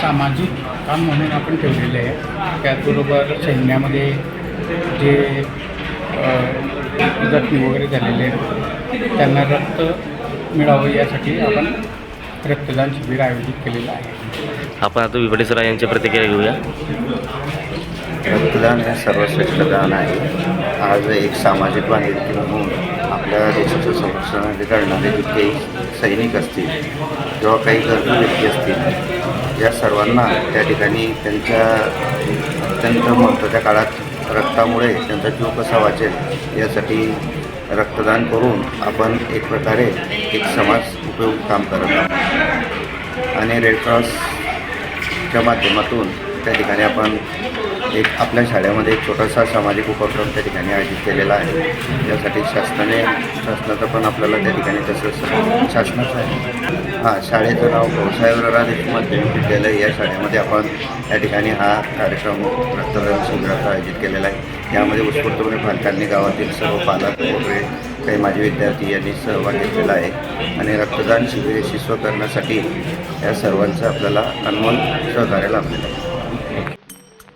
काम म्हणून आपण ठेवलेले आहे त्याचबरोबर सैन्यामध्ये जे जखमी वगैरे झालेले आहेत त्यांना रक्त मिळावं यासाठी आपण रक्तदान शिबिर आयोजित केलेलं आहे. आपण आता विपडे सर यांची प्रतिक्रिया घेऊया. रक्तदान हे सर्वश्रेष्ठ दान आहे. आज एक सामाजिक बांधिलकी म्हणून आपल्या देशाचं संरक्षण करणारे जितके सैनिक असतील किंवा काही गरजू व्यक्ती असतील. या सर्वांना त्या ठिकाणी त्यांच्या अत्यंत महत्त्वाच्या काळात रक्तामुळे त्यांचा जीव कसा वाचेल यासाठी रक्तदान करून आपण एक प्रकारे एक समाज उपयोग काम करत आहोत. आणि रेड क्रॉसच्या माध्यमातून त्या ठिकाणी आपण एक आपल्या शाळेमध्ये एक छोटासा सामाजिक उपक्रम त्या ठिकाणी आयोजित केलेला आहे. त्यासाठी शासनाने शासनाचं पण आपल्याला त्या ठिकाणी तसंच शासनाचं आहे. हां शाळेचं नाव भाऊसाहेब माध्यमिक विद्यालय या शाळेमध्ये आपण त्या ठिकाणी हा कार्यक्रम रक्तदान शिबिराचा आयोजित केलेला आहे. यामध्ये उत्स्फूर्तपणे पालकांनी गावातील सर्व पालक वगैरे काही माझे विद्यार्थी यांनी सहभाग घेतलेला आहे. आणि रक्तदान शिबिर यशस्व करण्यासाठी या सर्वांचं आपल्याला अनमोल सहकार्य लाभलेलं आहे.